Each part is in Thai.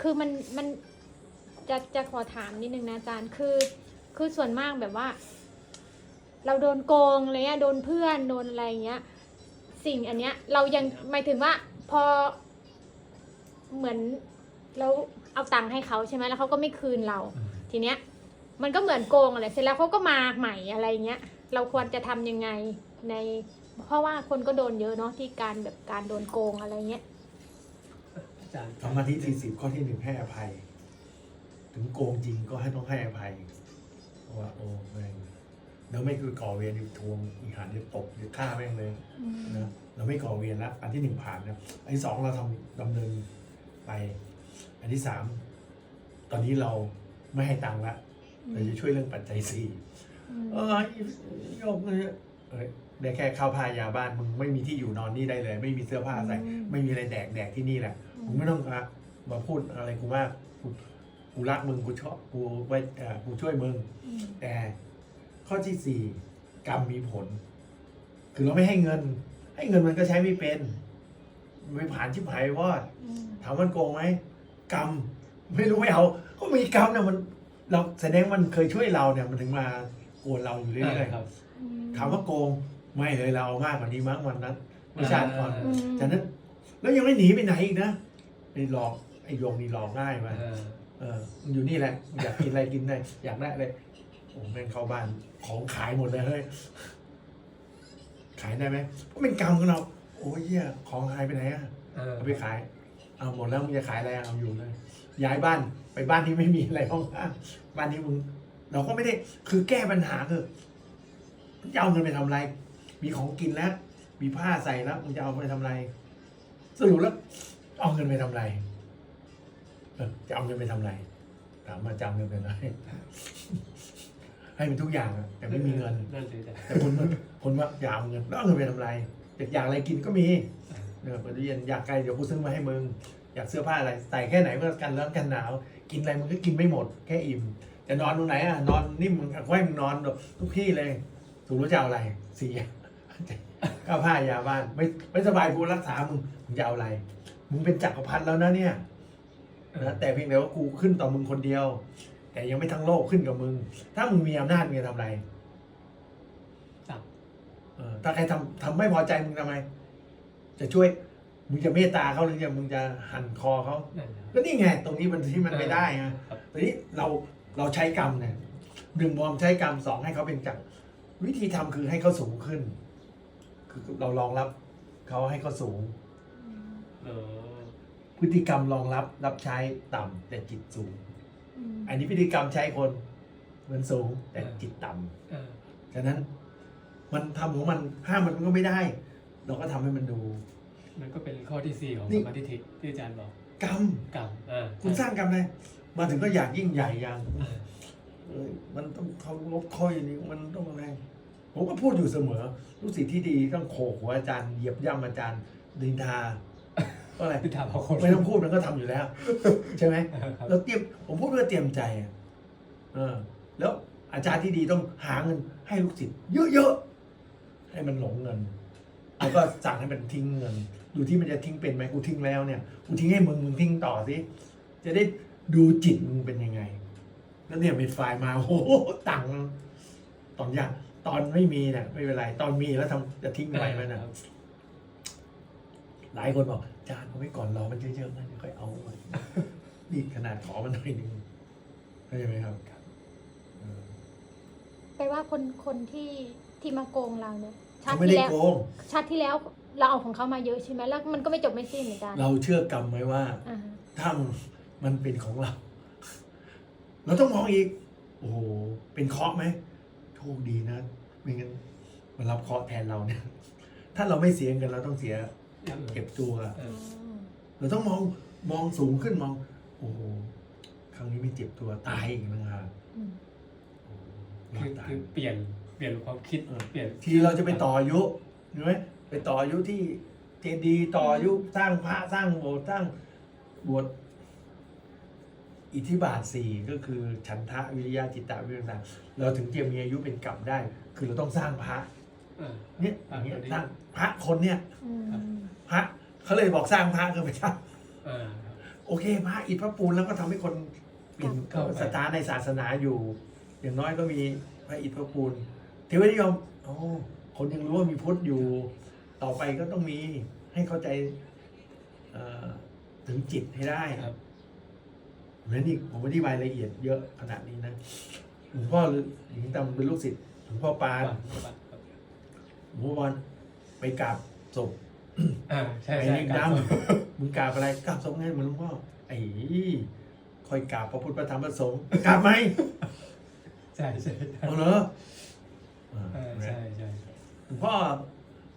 คือมันมันจะจะขอถามนิดนึงนะอาจารย์ คือ คือส่วนมากแบบว่า เราโดนโกงอะไรเงี้ยโดนเพื่อนโดนอะไรเงี้ย สิ่งอันเนี้ย เรายังหมายถึงว่าพอเหมือนเราเอาตังค์ให้เขาใช่ไหมแล้วเขาก็ไม่คืนเรา ทีเนี้ย มันก็เหมือนโกงอะไรเสร็จแล้วเขาก็มาใหม่อะไรเงี้ย เราควรจะทำยังไงใน เพราะว่าคนก็โดนเยอะเนาะที่การแบบการโดนโกงอะไรเงี้ยอา จารย์ธรรมะที่สี่สิบข้อที่หนึ่งให้อภัย ถึงโกงจริงก็ให้ต้องให้อภัยเพราะว่าโอ้แม่งเราไม่คือก่อเวรอยู่ทวงอีหานที่ตบหรือฆ่าแม่งเลยนะเราไม่ก่อเวรแล้วอันที่หนึ่งผ่านนะอันที่สองเราทำดำเนินไป อันที่สามตอนนี้เราไม่ให้ตังค์ละเราจะช่วยเรื่องปัจจัยสี่เออโยกเลยเอ้ยได้แค่ข้าวผ้ายาบ้านมึงไม่มีที่อยู่นอนนี่ได้เลย ไม่มีเสื้อผ้าใส่อืมไม่มีอะไรแดกแดกที่นี่แหละ มึงไม่ต้องมามาพูดอะไรกูมากกูกูรักมึงกูชอบกูไว้เอ่อกูช่วยมึงอืมแต่ข้อที่สี่กรรมมีผล คือเราไม่ให้เงิน ให้เงินมันก็ใช้ไม่เป็นไม่ผ่านชิบหายวอดอืมถามมันโกงไหมกรรมไม่รู้ไม่เอา ก็มีกรรมเนี่ยมัน เราแสดงมันเคยช่วยเราเนี่ยมันถึงมาโกนเราอยู่เรื่อยๆครับถามว่าโกงไม่เลยเราเอามากกว่านี้มั้งวันนั้นเมื่อชาติก่อนอืม จากนั้น แล้วยังไม่หนีไปไหนอีกนะ ไอ้หลอกไอ้โยงนี่หลอกง่ายมาเออเออมึงอยู่นี่แหละมึงอยากกินอะไรกินได้อยากได้อะไรโอ้แม่งเข้าบ้านของขายหมดเลยเฮ้ยขายได้ไหมเพราะเป็นกรรมของเราโอ้ยเหี้ยของหายไปไหนอะเออเอาไปขายเอาหมดแล้วมึงจะขายอะไรอะเอาอยู่เลย ย้ายบ้านไปบ้านที่ไม่มีอะไรห้องน้ำบ้านนี้มึง เราก็ไม่ได้คือแก้ปัญหาคือจะเอาเงินไปทำอะไร มีของกินแล้ว มีผ้าใส่แล้วมึงจะเอาไปทำอะไรสรุปแล้ว เอาเงินไปทำอะไรเออจะเอาเงินไปทำอะไร ถามมาจะเอาเงินไปทำอะไร ให้มันทุกอย่างอะแต่ไม่มีเงิน นั่นสิอาจารย์แต่คนมันคนว่าอยากเอาเงินแล้วเอาเงินไปทำอะไรอยากอะไรกินก็มีเออไปเรียนอยากไกลเดี๋ยวกูซื้อมาให้มึง อยากเสื้อผ้าอะไรใส่แค่ไหนก็กันร้อนกันหนาว กินอะไรมึงก็กินไม่หมดแค่อิ่มจะนอนตรงไหนอะนอนนิ่มมึงก็ให้มึงนอนทุกที่เลยถูกรู้จะเอาอะไรเสียก้าวผ้ายาบ้านไม่ไม่สบายกูรักษามึงมึงจะเอาอะไร มึงเป็นจักรพรรดิแล้วนะเนี่ยนะแต่เพียงแต่ว่ากูขึ้นต่อมึงคนเดียว แต่ยังไม่ทั้งโลกขึ้นกับมึง ถ้ามึงมีอำนาจมึงจะทำอะไรจับเออถ้าใครทำทำไม่พอใจมึงทำไม จะช่วยมึงจะเมตตาเขาหรือจะมึงจะหั่นคอเขานั่นแหละก็นี่ไง ตรงนี้มันที่มันไม่ได้ไงครับทีนี้เราเราใช้กรรมเนี่ยหนึ่งมองใช้กรรมสองให้เขาเป็นจักรวิธีทำคือให้เขาสูงขึ้น คือเรารองรับเขาให้เขาสูงเออ พฤติกรรมรองรับรับใช้ต่ำแต่จิตสูงอืมอันนี้พฤติกรรมใช้คนมันสูงแต่จิตต่ำเออฉะนั้นมันทำของมันห้ามมันก็ไม่ได้ เราก็ทำให้มันดู มันก็เป็นข้อที่สี่ของนี่ สมาธิทิที่อาจารย์บอกกรรม กรรมอ่าคุณสร้างกรรมเลยมาถึงก็อยากยิ่งใหญ่อย่างเออเอ้ยมันต้องเคารพค่อยนี่มันต้องอะไรผมก็พูดอยู่เสมอรู้สึกที่ดีต้องโขกหัวอาจารย์เหยียบย่ำอาจารย์ดินทา ก็อะไรพิธาพอคนไม่ต้องพูดมันก็ทำอยู่แล้ว ใช่ไหมเออครับเราเตรียมผมพูดเพื่อเตรียมใจอะเออ แล้วอาจารย์ที่ดีต้องหาเงินให้ลูกศิษย์เยอะๆให้มันหลงเงินแล้วก็สั่งให้มันทิ้งเงิน ดูที่มันจะทิ้งเป็นไหมกูทิ้งแล้วเนี่ยกูทิ้งให้มึงมึงทิ้งต่อสิจะได้ดูจิตมึงเป็นยังไง แล้วเนี่ยเป็นไฟล์มาโอ้โหตังค์ตอนยังตอนไม่มีเนี่ยไม่เป็นไร ตอนมีแล้วทำจะทิ้งไปไหมนะครับ หลายคนบอกอาจารย์เอาไว้ก่อนรอมันเยอะๆนะเดี๋ยวค่อยเอาใหม่นี่ขนาดขอมันหน่อยหนึงเข้าใจไหมครับเออแปลว่าคนคนที่ที่มาโกงเราเนี่ยชาเขาติไม่ที่ได้แล้วโกง ชาติที่แล้วเราเอาของเขามาเยอะใช่ไหมแล้วมันก็ไม่จบไม่สิ้นเหมือนกันเราเชื่อกรรมไหมว่า อ่าถ้ามันเป็นของเรา เราต้องมองอีก โอ้โห เป็นเคราะห์ไหมโชคดีนะ ไม่งั้นมันรับเคราะห์แทนเราเนี่ย ถ้าเราไม่เสียเงินเราต้องเสีย อย่างอื่นเก็บตัวเออเราต้องมองมองสูงขึ้นมอง โอ้โหครั้งนี้ไม่เจ็บตัวตายอีกนะครับอืมโอ้โหรอคือดตายคือเปลี่ยนเปลี่ยนความคิดเออเปลี่ยนทีเราจะไปต่ออายุใช่ไหมไปต่ออายุที่เจดีย์ต่ออายุสร้างพระสร้างโบสถ์สร้างโบสถ์อิทธิบาทสี่ก็คือฉันทะวิริยะจิตตะวิริยะเราถึงจะมีอายุเป็นกลับได้ คือเราต้องสร้างพระเออเนี่ยอย่างเงี้ยอ่าสร้างพระคนเนี่ยอืมค รับพระเขาเลยบอกสร้างพระคือไปสร้างเออครับโอเคพระอิฐพระปูนแล้วก็ทำให้คนเปลี่ยนเข้าไปสถานในศาสนาอยู่ อย่างน้อยก็มีพระอิฐพระปูนเทวนิยมโอ้คนยังรู้ว่ามีพุทธอยู่ ต่อไปก็ต้องมีให้เข้าใจเอ่อถึงจิตให้ได้ครับ เหมือนนี่ผมอธิบายละเอียดเยอะขนาดนี้นะหลวงพ่อหญิงตำเป็นลูกศิษย์หลวงพ่อปานปัดปัดครับหลวงพ่อบอลไปกราบศพ อ่าใช่ไอ้ใช่นี่ครับดำมึงกราบอะไรกราบศพไงเหมือนหลวงพ่อไอ้คอยกราบพระพุทธพระธรรมพระสงฆ์กราบไหมใช่ใช่เอาเหรอเออใช่ใช่หลวงพ่อ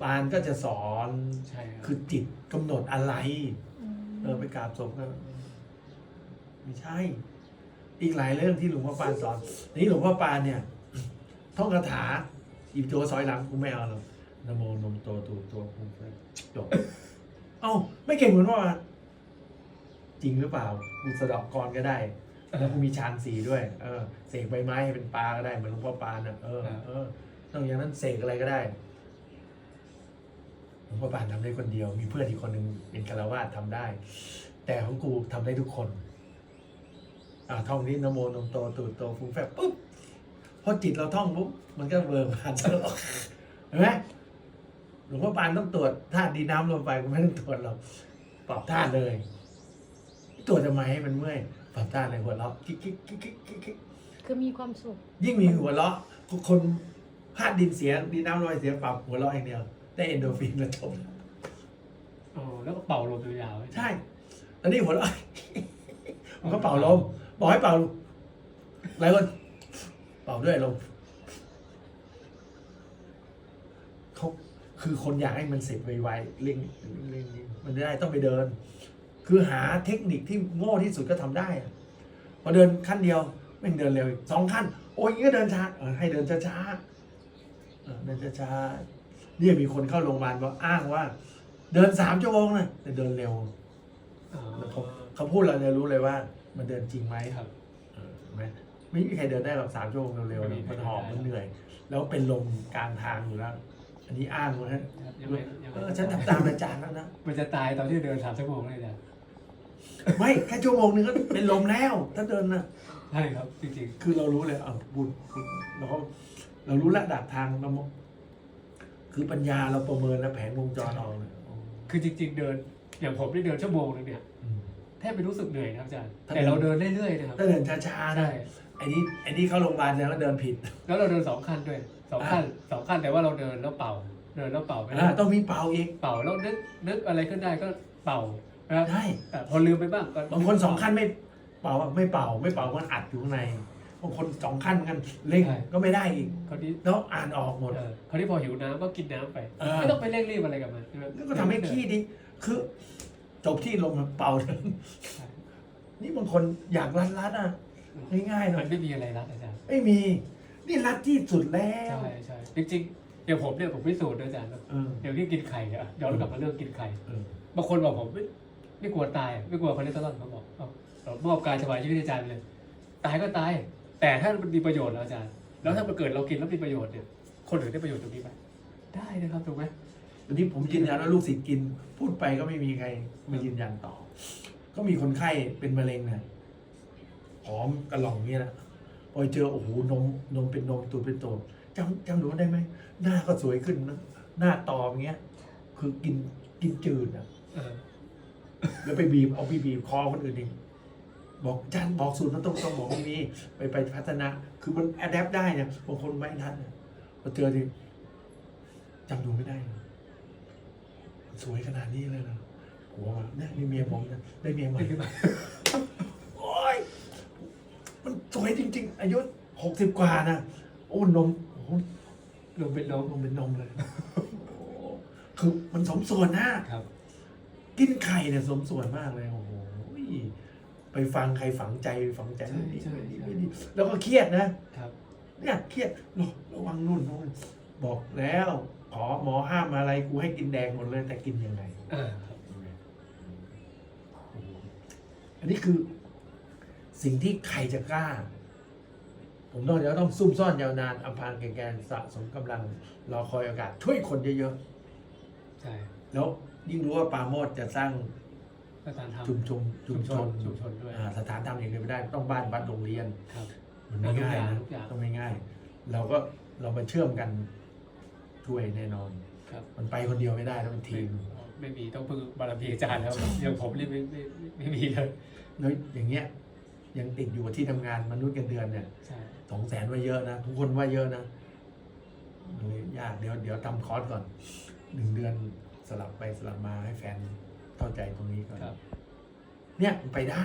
ปานก็จะสอนใช่ครับ คือจิตกำหนดอะไร อืมเออไปกราบศพก็ไม่ใช่ อีกหลายเรื่องที่หลวงพ่อปานสอนนี่หลวงพ่อปานเนี่ย ท่องคาถาหยิบตัวซอยหลังกูไม่เอาหรอกนะโมนมโตตูตัวกูจบเอ้า ไม่เก่งเหมือนว่าจริงหรือเปล่ากูสะเดอกกรก็ได้ แล้วกูมีฌานสีด้วย เออเสกใบไม้ให้เป็นปลาก็ได้เหมือนหลวงพ่อปานอะเออเออนอกจากนั้นเสกอะไรก็ได้หลวงพ่อปานทำได้คนเดียว มีเพื่อนอีกคนหนึ่งเป็นคารวาสทำได้ แต่ของกูทำได้ทุกคนอ่าท่องนี้นะโมนมโตตูดโตฟุ้งแฟบปุ๊บพอจิตเราท่องปุ๊บมันก็เบิร์ผ่านตลอดเห็นไหม หลวงพ่อปานต้องตรวจธาตุดินน้ำลมไฟกูไม่ต้องตรวจหรอกปรับธาตุเลย ตรวจทำไมให้มันเมื่อยปรับธาตุเลยหัวเราะกิ๊กกิ๊กกิ๊กกิ๊กกิ๊กกิ๊กคือมีความสุข ยิ่งมีหัวเราะคนธาตุดินเสียดินน้ำลมไฟเสียปรับหัวเราะอย่างเดียว ได้เอนโดรฟินแล้วจบอ๋อแล้วก็เป่าลมยาวๆใช่ตอนนี้หัวเราะมันก็เป่าลมบอกให้เป่าหลายคนเป่าด้วยลมเขา คือคนอยากให้มันเสร็จไวๆเร่งเร่งมันได้ต้องไปเดิน คือหาเทคนิคที่โง่ที่สุดก็ทำได้อะพอเดินขั้นเดียวแม่งเดินเร็วอีกสองขั้น โอ้ยอย่างนี้ก็เดินช้าเออให้เดินช้าๆเออเดินช้าๆเนี่ยมีคนเข้าโรงพยาบาลว่าอ้างว่า เดินสามชั่วโมงนะแต่เดินเร็วอ๋อผมเขาพูดเราจะรู้เลยว่า มันเดินจริงไหมครับเออเห็นไหมไม่มีใครเดินได้หรอกสามชั่วโมงเร็วๆไม่นะมีมันใครหอบได้มันเหนื่อย แล้วเป็นลมกลางทางอยู่แล้ว อันนี้อ้างว่าฮะยังไม่ยังเอไม่อฉันทำตามอาจารย์แล้วนะ มันจะตายตอนที่เดินสามชั่วโมงเลยเนี่ยไม่แค่ชั่วโมงนึงก็เป็นลมแล้ว ถ้าเดินนะใช่ครับจริงคือเรารู้เลยอะบุญบุญเราก็เรารู้ระดับทางเราคือปัญญาเราประเมินแล้วแผนวงจรออกเลยๆ คือจริง ๆ เดินอย่างผมได้เดินชั่วโมงนึงเนี่ยอืมแทบไม่รู้สึกเหนื่อยนะครับอาจารย์ถ้าแต่เราเดินเรื่อยๆนะครับถ้าเดินช้าๆนะใช่ไอ้นี่ไอ้นี่เข้าโรงพยาบาลแล้วก็เดินผิด แล้วเราเดินสองขั้นด้วย สองขั้นสองขั้นแต่ว่าเราเดินแล้วเป่า เดินแล้วเป่าไปอ่าต้องมีเป่าอีกเป่าแล้วนึกนึกอะไรขึ้นได้ก็เป่านะครับใช่แต่พอลืมไปบ้างก็บางคนสองขั้นไม่เป่าไม่เป่าไม่เป่ามันอัดอยู่ข้างในบางคนสองขั้นกันเร่งก็ไม่ได้อีกคราวนี้แล้วอ่านออกหมด เออคราวนี้พอหิวน้ำก็กินน้ำไปเออ ไม่ต้องไปเร่งรีบอะไรกับมันใช่ไหมแล้วก็ทำให้ขี้ดิคือ จบที่ลมเป่าใช่นี่บางคนอยากรัดรัดๆอะ ง่ายๆหน่มัอยนไม่มีอะไรรัดอาจารย์ไม่มี นี่รัดที่สุดแล้วใช่ใช่จริงๆอย่างผมเนี่ยผมพิสูจน์ด้วยอาจารย์เอออย่างที่กินไข่เนี่ยย้อนกลับมาเรื่องกินไข่ เออบางคนบอกผมไม่ไม่กลัวตายไม่กลัวคอเลสเตอรอลเขาบอกเอาเรามอบกายถวายชีวิตให้อาจารย์ไปเลยตายก็ตาย แต่ถ้ามันมีประโยชน์แล้วอาจารย์ แล้วถ้ามันเกิดเรากินแล้วมีประโยชน์เนี่ย คนอื่นได้ประโยชน์ตรงนี้ไหมได้นะครับถูกไหมวันนี้ผมยืนยันว่าลูกศิษย์กิน พูดไปก็ไม่มีใครมายืนยันต่อ ก็มีคนไข้เป็นมะเร็งนะผอมกระหล่องเงี้ยนะ พอเจอโอ้โหนมนมเป็นนมตูดเป็นตูดจำจำหนูได้ไหมหน้าก็สวยขึ้นนะหน้าตออย่างเงี้ย คือกินกินจืดอะเออแล้วไปบีบเอาไปบีบคอคนอื่นอีกบอกอาจารย์บอกสูตรมันต้องต้องบอกตรงนี้ไปไปพัฒนา คือมันอัดแอปได้เนี่ยบางคนไม่ทันเนี่ยพอเจอทีจำดูไม่ได้เลยสวยขนาดนี้เลยนะหัวมาเนี่ยนี่เมียผมนะได้เมียใหม่โอ้ยมันสว ยจริง ๆ อายุหกสิบกว่านะโอ้นมโอ้ลงเป็นลมนมเป็นนมเลยโอ้คือมันสมส่วนนะครับ กินไข่เนี่ยสมส่วนมากเลยโอ้โหไปฟังใครฝังใจฝังใจใช่ไม่ดีใช่ไม่ดีใช่ ไม่ดีแล้วก็เครียดนะ ครับ เนี่ยเครียดระระวังนู่นนู่นบอกแล้วขอหมอห้ามอะไรกูให้กินแดงหมดเลยแต่กินยังไง อ่าครับอันนี้คือ สิ่งที่ใครจะกล้า ผมต้องเดี๋ยวต้องซุ่มซ่อนยาวนานอำพรางแก่แกนสะสมกำลังรอคอยโอกาสช่วยคนเยอะใช่ๆ แล้วยิ่งรู้ว่าปราโมดจะสร้างอาจารย์ทำชุมชนชุมชนชุมชนด้วยอ่าสถานทำอย่างเดียวไม่ได้ต้องบ้านวัดโรงเรียน ครับ มันไม่ง่ายนะทุกอย่าง ต้องไม่ง่าย เราก็เรามาเชื่อมกันช่วยแน่นอน ครับมันไปคนเดียวไม่ได้ต้องเป็นทีมไม่มีต้องพึ่งบารมีอาจารย์แล้วอย่างผมนี่ไม่ไม่ไม่ไม่มีเลย แล้วอย่างเงี้ย ยังติดอยู่กับที่ทำงานมนุษย์เงินเดือนเนี่ยใช่สองแสนว่าเยอะนะ ทุกคนว่าเยอะนะมันเลยยากเดี๋ยวเดี๋ยวทำคอร์สก่อนหนึ่งเดือนสลับไปสลับมาให้แฟนเข้าใจตรงนี้ก่อนครับ เนี่ยมันไปได้